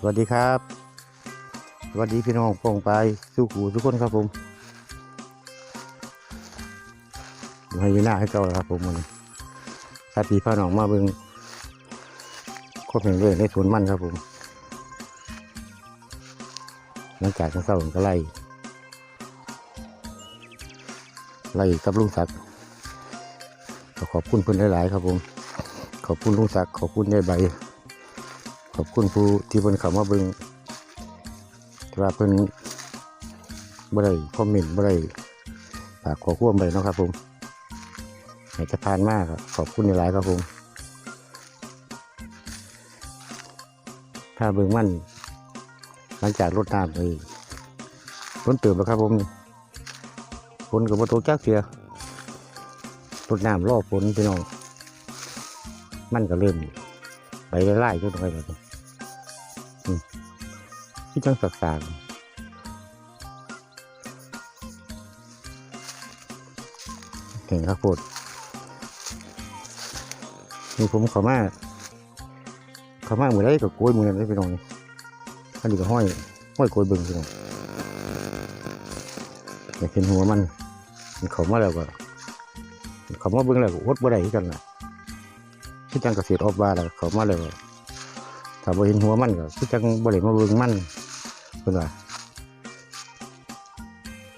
สวัสดีครับสวัสดีพี่น้องปองไปสู้หูทุกคนครับผมอยู่ให้ยีหน้าให้เก่าครับผมมันถ้าปีพาน้องมาเบิ่งครบแห่งเลยในสวนมันครับผมหลังจากเศร้าๆก็ไล่ไล่กับลุงศักดิ์ขอบคุณเพื่อนหลาย ๆ ครับผม ขอบคุณลุงศักดิ์ขอบคุณยายใบ ขอบคุณผู้ที่เพิ่นเข้ามาเบิ่งว่าเพิ่นบ่ได้คอมเมนต์บ่ได้ฝากขอความไปเนาะครับผมให้จะผ่านมากครับขอบคุณหลายครับผม ถ้าเบิ่งมันหลังจากรดน้ำไปฝนเติบแล้วครับผมฝนกับบ่ตกจักเสียรดน้ำรอบฝนพี่น้อง มันก็เริ่มไปไล่ๆจนไปแบบนี้ ที่จังสักสางเก่งครับโพดนี่ผมขามาขามาเหมือนได้กับกล้วยมือนั่นได้ไปนองนี่อันนี้ก็ห้อยห้อยกล้วยบิ่งพี่น้องอยากเห็นหัวมันมันเขามาแล้วก็เขามาเบิ่งแล้วก็อดบ่ได้คือกันล่ะที่จังเกษตรออกบ้านแล้วเขามาแล้วถ้าบ่เห็นหัวมันก็คือจังบ่ได้มาเบิ่งมัน เพื่อนว่า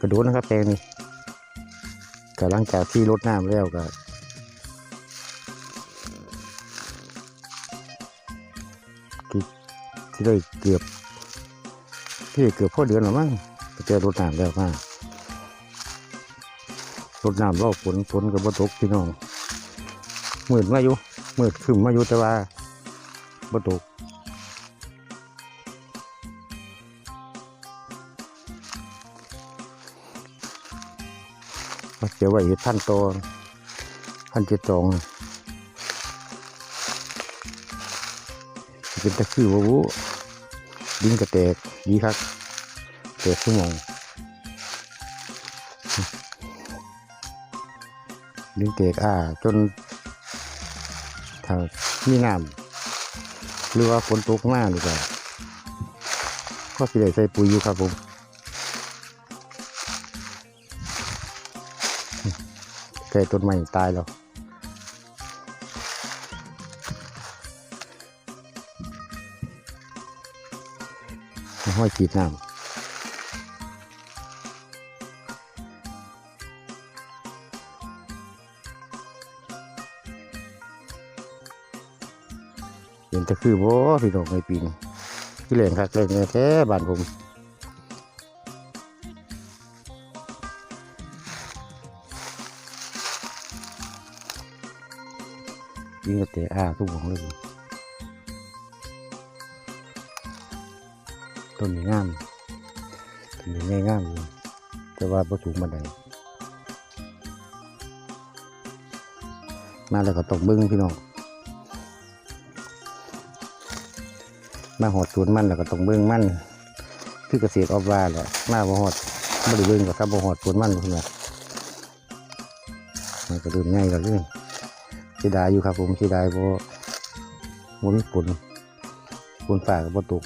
กระโดดนะครับแปลงนี้กหลังจากที่รดน้ำแล้วก็ที่ที่ได้เกือบที่เกือบพ่อเดือนหรือมั้งเจอรดน้ำแล้วมารดน้ำรอบฝนฝนกับบตกพี่น้องมืดมาอยู่มืดขึ้นมาอยู่แต่ว่าบตก มาเสียไว้เห็ดพันโตวพันเจ็ดสองเป็นตะคือวะวุดินกระแตกดีครับแตกสมงดินแตกอ่า จนถ้ามีน้ำหรือว่าฝนตกมากหรือเปล่าก็สิได้ใส่ปุ๋ยอยู่ครับผม แก่ต้นใหม่ตายแล้วห้อยขีดน้ำเห็นจะคือบ่พี่น้องในปีนี้ที่แหล่งคักแหล่งแน่แท้บ้านผม ยิงกระเตะอ้าทุกของเลยต้นนี้งามต้นนี้ง่ายงามอยู่แต่ว่าประสูงบันไดมาแล้วก็ตกเบิ้งพี่น้องมาหอดสวนมันแล้วก็ตกเบิ้งมันคือเกษตรออบว่าแหละมาบ่หอดไม่ได้เบิ้งกับครับบ่หอดสวนมันเพื่อนมันก็เริ่มง่ายแล้วเรื่อง เสียดายอยู่ครับ ผมเสียดายเพราะว่ามีฝนฝนฝ่ากับฝนตก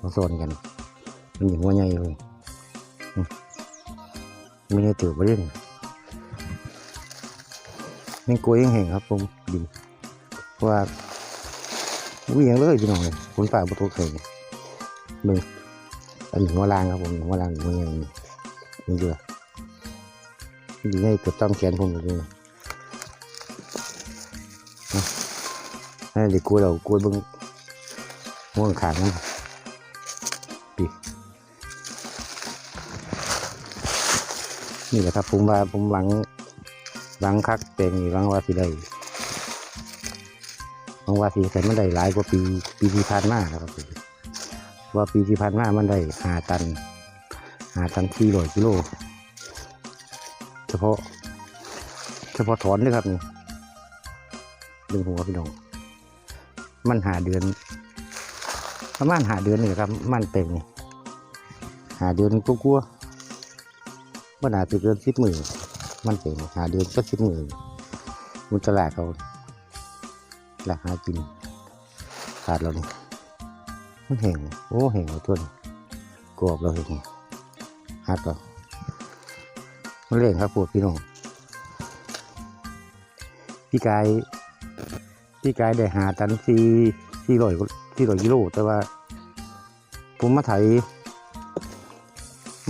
มาซ้อนกันมันอยู่หัวใหญ่เลยไม่ได้เตือประเด็นนี่กล้วยังแห้งครับ ผมดินว่าวิ่งเลยพี่น้องเลยฝนฝ่าฝนตกเลยมึงอันนี้หัวลางครับผมหัวลางหัวใหญ่มันเดือ ดีให้เกือบต้องแขนผมเลยนะนั่นเด็กกลัวเรากลัวเบึงห่วงขาดนะปีนี่แหละครับผมว่าผมหวังหวังคักแต่งหวังว่าสิได้หวังว่าสิแต่มันได้หลายกว่าปีปีที่ผ่านมาครับผมว่าปีที่ผ่านมามันได้หาตันหาตันที่ร้อยกิโล เฉพาะ เฉพาะถอนด้วยครับนี่ดึงหัวพี่น้อง มันหาเดือนประมาณหาเดือนนี่ครับมันเต็มนี่หาเดือนกลัวๆมันอาจจะเกินสิบหมื่นมันเต็มหาเดือนก็สิบหมื่นมันตลาดเขาหลักหากินขาดเราเนี่ยมันแห้งโอ้แห้งเอาตัวนี้กรอบเราเห็นฮักเรา มันเล่นครับปวดพี่น้องพี่กายพี่กายได้หาตันสี่สี่ร้อยสี่ร้อยกิโลแต่ว่า ผมมาไถ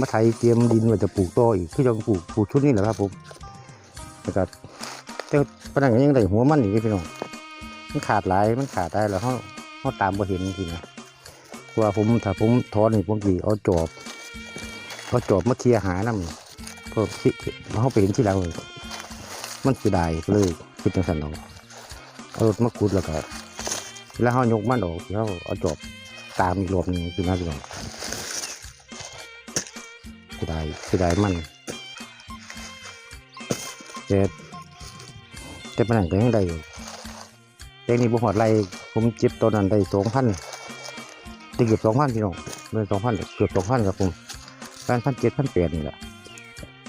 มาไถเตรียมดินว่าจะปลูกต่ออีกคือจะปลูกปลูกชุดนี้แหละครับผมแล้วก็แต่ปนังยังได้หัวมันอีกพี่น้องมันขาดหลายมันขาดได้แล้วเขาเขาตามบ่เห็นทีนะว่าผมถ้าผมถอนนี่ผมดีเอาจอบเอาจอบมาเคลียหาน้ำเพราะที่เขาไปเห็นที่หลังเลยมันเสียดายเลยคือจังสันเอาเอารถมาขุดแล้วก็แล้วเขายกมันออกแล้วเอาจอบตามอีกรอบนึงคือน่าจะลองสีดายเสีดายมันแต่แต่ปัญหาก็ยังได้อยู่แต่นี่บุหอดไรผมเจ็บตอนนั้นได้สองพันได้เกือบสองพันพี่น้องเลยสองพันเกือบสองพันครับผมการพันเจ็ดพันแปดนี่แหละ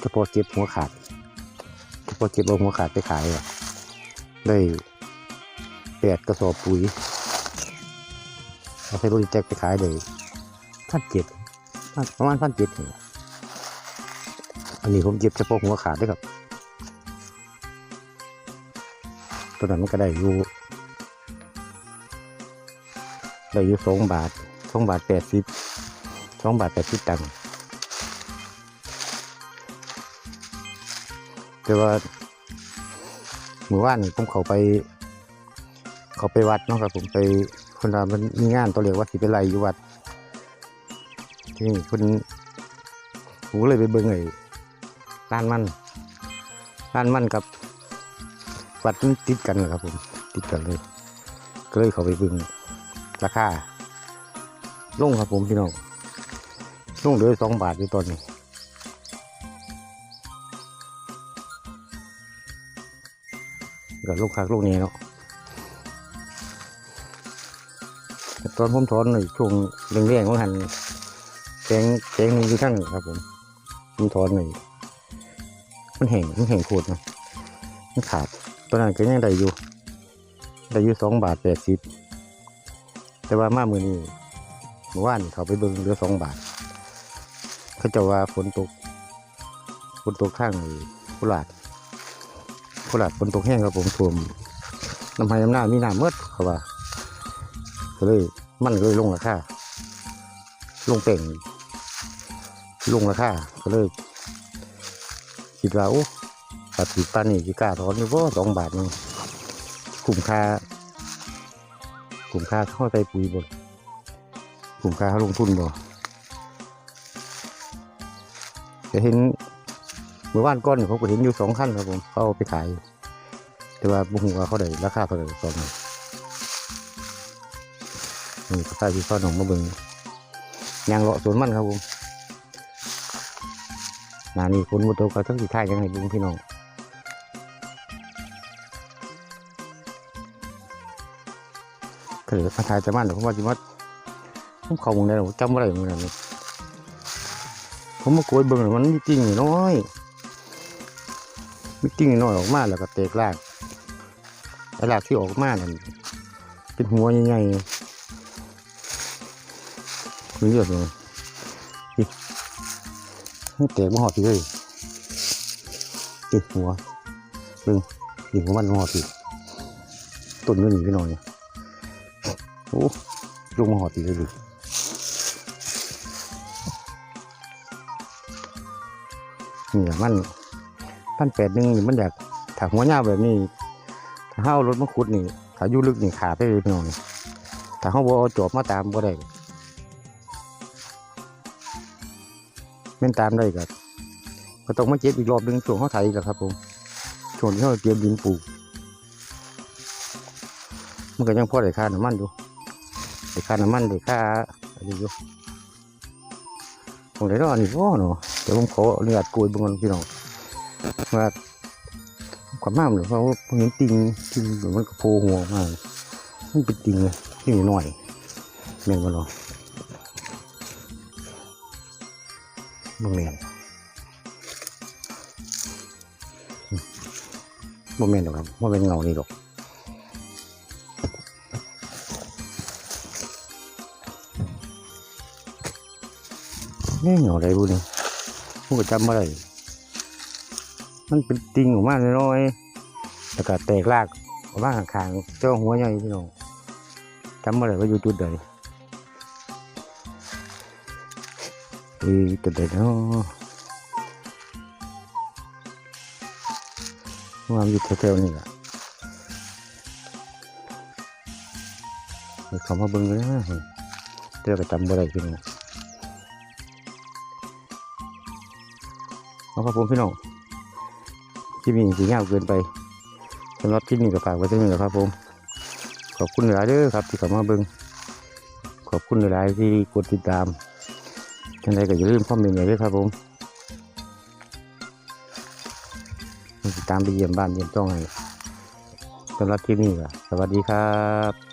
เฉพาะเจ็บหัวขาดเฉพาะเจ็บเอาหัวขาดไปขายอะได้แปดกระสอบปุ๋ยเอาใส่รถแจ็คไปขายเลยพันเจ็ดประมาณพันเจ็ดอันนี้ผมเจ็บเฉพาะหัวขาดด้วยครับตัวนั้นมันก็ได้อยู่ได้อยู่สองบาทสองบาทแปดสิบสองบาทแปดสิบตังค์ แต่ว่าเมื่อวานผมเขาไป เขาไปวัดเนาะครับผมไปคนเรามันมีงานตัวเรียกว่าสิเป็นไรอยู่วัด ที่นี่คนผมก็เลยไปเบิ่งไอ้ร้านมันร้านมันกับวัดมันติดกันเหรอครับผมติดกันเลย ก็เลยเขาไปเบิ่งราคาลงครับผมพี่น้องลงเหลือสองบาทอยู่ตอนนี้ ก็ลงคักลงนี้เนาะต่ตอนผมถอนในช่วงเร่งๆของหันแกงแกงนี่อยู่ทั้งครับผมผมถอนในมันแห้งมันแห้งโคตรนะมันขาดตอนนั้นก็ยังได้อยู่ได้อยู่สองบาทแปดสิบแต่ว่ามามือนี้เมื่อวานเขาไปเบิ่งเหลือสองบาท เขาจะว่าฝนตกฝนตกข้างนี่โคราช โคราชฝนตกแห้งครับผมท่วมน้ำไห้น้ำหน้ามีน้ำเมืดเขาว่าก็เลยมันก็เลยลงราคาลงเป่ง ลงราคาก็เลยคิดว่าโอ้ปัดติดปานนี่จีกาถอนอยู่บ่าสองบาทหนึงคุ้มค่าคุ้มค่าเข้าใจปุ๋ยบ่คุ้มค่าเขาลงทุนบ่จะเห็น เมื่อวานก้อนนี่ผมก็เห็นอยู่สองขั้นครับผมเขาไปขาย แต่ว่าบุ้งว่าเขาได้ราคาเท่าไหร่ตอนนี้นี่ก็ใส่ที่พ่อหนองมาเบิงยางเลาะสวนมันครับผมนานี่คนมุตโตก็ทั้งสี่ท่ายยังไงเบิงพี่น้องก็เลยมาทายจะมันเดี๋ยวผมว่าจิมัดผมเข้ามึงได้หรอจำอะไรมึงนี่ผมมาโกยเบิงมันจริงน้อย มีจริงน้อยออกมาแล้วก็เตกลากไอ้ลากที่ออกมานั่นเป็นหัวใหญ่ๆมีเยอะเลยนี่มันแตกมาหอดสิเลยติดหัวเบิ่งดิหัวมันมาหอดสิต้นมันหนีไปหน่อยโอ้ลงมาหอดสิเลยดินี่แหละมัน พันแปดหนึ่งนี่มันอยากถ้าหัวหน้าแบบนี้ถ้าเฮาเอารถมาขุดนี่ถ้ายู่ลึกนี่ขาดไปเลยพี่น้องนี่ถ้าเฮาบ่เอาจอบมาตามบ่ได้แม่นตามได้ก็ก็ต้องมาเจ็บอีกรอบหนึงช่วงเขาไถอีกแล้วครับผมช่วงที่เขาเตรียมดินปลูกมันก็ยังพอได้ค่าน้ำมันอยู่ได้ค่าน้ำมันได้ค่าอะไรอยู่ตรงไหนเนาะอันนี้ก็เนาะเดี๋ยวผมขออนุญาตโกยบางคนพี่น้อง ว่าความมากหรือเพราะเห็นติงติงหรือมันกระโพหัวมากมันเป็นติงเลยติงหน่อยแมงนกันหรอมึงเรีนบ่เมนหรอกครับบ่เป็นเงานี่หรอกนี่เงาอะไรบุญนี่ผู้กระจำอะไร มันเป็นติงออกมาน้อยๆแล้วก็แตกรากออกมาข้างๆเจ้าหัวใหญ่พี่น้องจำไม่ได้ว่าอยู่จุดใดอ้ยจุดใดเนาะว่ามอยู่แถวๆนี่แหละเดี๋ยวเขามาเบิ่งเลยนะเดี๋ยวก็จำไม่ได้พี่น้องเอาครับผมพี่น้อง ที่มีสีเงาเกินไปสำหรับที่นี่ก็ฝากไว้ที่นี่แหละครับผม ขอบคุณหลายเด้อครับที่เข้ามาเบิ้งขอบคุณหลายที่กดติดตามยังไงก็อย่าลืมคอมเมนต์หน่อยด้วยครับผมติดตามไปเยี่ยมบ้านเยี่ยมจ้องให้สำหรับที่นี่ก็สวัสดีครับ